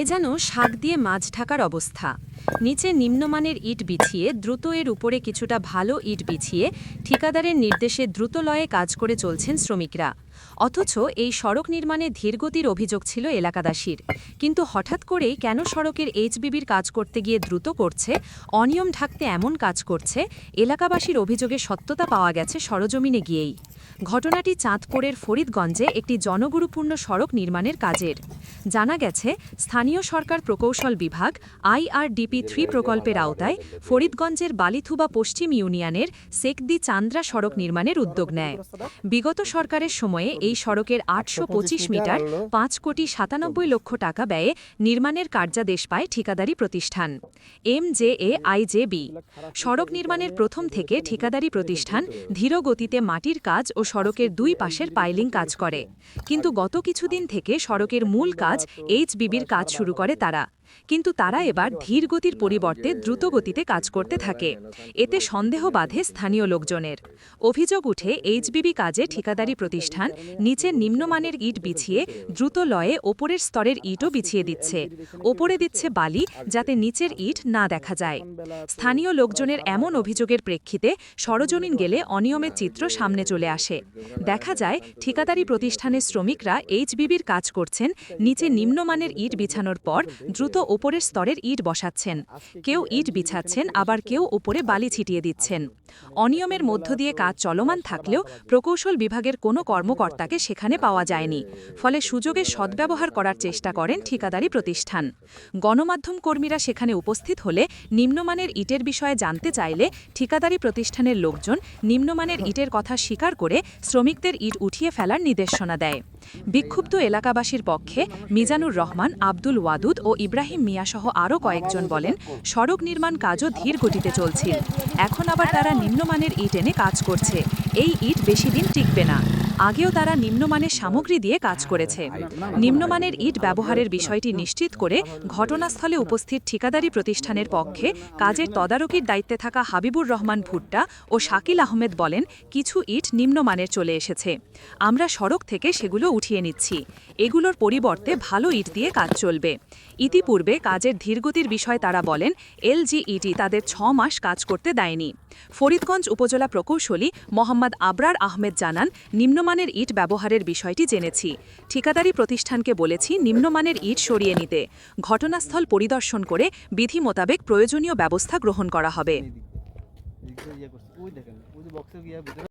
এ যেন শাক দিয়ে মাছ ঢাকার অবস্থা। নিচে নিম্নমানের ইট বিছিয়ে, দ্রুত এর উপরে কিছুটা ভালো ইট বিছিয়ে, ঠিকাদারের নির্দেশে দ্রুত লয়ে কাজ করে চলছেন শ্রমিকরা। অথচ এই সড়ক নির্মাণে ধীরগতির অভিযোগ ছিল এলাকাবাসীর। কিন্তু হঠাৎ করেই কেন সড়কের এইচবিবির কাজ করতে গিয়ে দ্রুত করছে, অনিয়ম ঢাকতে এমন কাজ করছে, এলাকাবাসীর অভিযোগে সত্যতা পাওয়া গেছে সরজমিনে গিয়েই। ঘটনাটি চাঁদপুরের ফরিদগঞ্জে একটি জনগুরুপূর্ণ সড়ক নির্মাণের কাজের। জানা গেছে, স্থানীয় সরকার প্রকৌশল বিভাগ, আইআরডিপি থ্রি প্রকল্পের আওতায় ফরিদগঞ্জের বালিথুবা পশ্চিম ইউনিয়নের সেকদি চান্দ্রা সড়ক নির্মাণের উদ্যোগ নেয়। বিগত সরকারের সময়ে এই সড়কের আটশো পঁচিশ মিটার পাঁচ কোটি সাতানব্বই লক্ষ টাকা ব্যয়ে নির্মাণের কার্যাদেশ পায় ঠিকাদারি প্রতিষ্ঠান। M J A IJB. সড়ক নির্মাণের প্রথম থেকে ঠিকাদারি প্রতিষ্ঠান ধীর গতিতে মাটির কাজ ও সড়কের দুই পাশের পাইলিং কাজ করে। কিন্তু গত কিছুদিন থেকে সড়কের মূল কাজ এইচবিবির কাজ শুরু করে তারা। কিন্তু তারা এবার ধীর গতির পরিবর্তে দ্রুত গতিতে কাজ করতে থাকে। এতে সন্দেহ বাধে স্থানীয় লোকজনের। অভিযোগ উঠে এইচবিবি কাজে ঠিকাদারি প্রতিষ্ঠান নিচের নিম্নমানের ইট বিছিয়ে দ্রুত লয়ে ওপরের স্তরের ইটও বিছিয়ে দিচ্ছে। ওপরে দিচ্ছে বালি যাতে নিচের ইট না দেখা যায়। স্থানীয় লোকজনের এমন অভিযোগের প্রেক্ষিতে সরজমিন গেলে অনিয়মের চিত্র সামনে চলে আসে। দেখা যায়, ঠিকাদারি প্রতিষ্ঠানের শ্রমিকরা এইচবিবির কাজ করছেন, নিচে নিম্নমানের ইট বিছানোর পর দ্রুত ওপরের স্তরের ইট বসাচ্ছেন। কেউ ইট বিছাচ্ছেন, আবার কেউ ওপরে বালি ছিটিয়ে দিচ্ছেন। অনিয়মের মধ্য দিয়ে কাজ চলমান থাকলেও প্রকৌশল বিভাগের কোনো কর্মকর্তাকে সেখানে পাওয়া যায়নি। ফলে সুযোগের সদ্ব্যবহার করার চেষ্টা করেন ঠিকাদারি প্রতিষ্ঠান। গণমাধ্যম কর্মীরা সেখানে উপস্থিত হলে নিম্নমানের ইটের বিষয়ে জানতে চাইলে ঠিকাদারি প্রতিষ্ঠানের লোকজন নিম্নমানের ইটের কথা স্বীকার করে শ্রমিকদের ইট উঠিয়ে ফেলার নির্দেশনা দেয়। বিক্ষুব্ধ এলাকাবাসীর পক্ষে মিজানুর রহমান, আব্দুল ওয়াদুদ ও ইব্রাহিম মিয়াসহ আরও কয়েকজন বলেন, সড়ক নির্মাণ কাজও ধীর গতিতে চলছে। এখন আবার তারা নিম্নমানের ইট এনে কাজ করছে। এই ইট বেশি দিন টিকবে না। আগেও তারা নিম্নমানের সামগ্রী দিয়ে কাজ করেছে। নিম্নমানের ইট ব্যবহারের বিষয়টি নিশ্চিত করে ঘটনাস্থলে উপস্থিত ঠিকাদারি প্রতিষ্ঠানের পক্ষে কাজের তদারকির দায়িত্বে থাকা হাবিবুর রহমান ভুট্টা ও শাকিল আহমেদ বলেন, কিছু ইট নিম্নমানের চলে এসেছে। আমরা সড়ক থেকে সেগুলো উঠিয়ে নিচ্ছি। এগুলোর পরিবর্তে ভালো ইট দিয়ে কাজ চলবে। ইতিপূর্বে কাজের ধীরগতির বিষয়ে তারা বলেন এলজিইটি তাদের ছ মাস কাজ করতে দেয়নি। ফরিদগঞ্জ উপজেলা প্রকৌশলী মোহাম্মদ আবরার আহমেদ জানান নিম্নমানের ইট ব্যবহারের বিষয়টি জেনেছি। ঠিকাদারি প্রতিষ্ঠানকে বলেছি নিম্নমানের ইট সরিয়ে নিতে। ঘটনাস্থল পরিদর্শন করে বিধি মোতাবেক প্রয়োজনীয় ব্যবস্থা গ্রহণ করা হবে।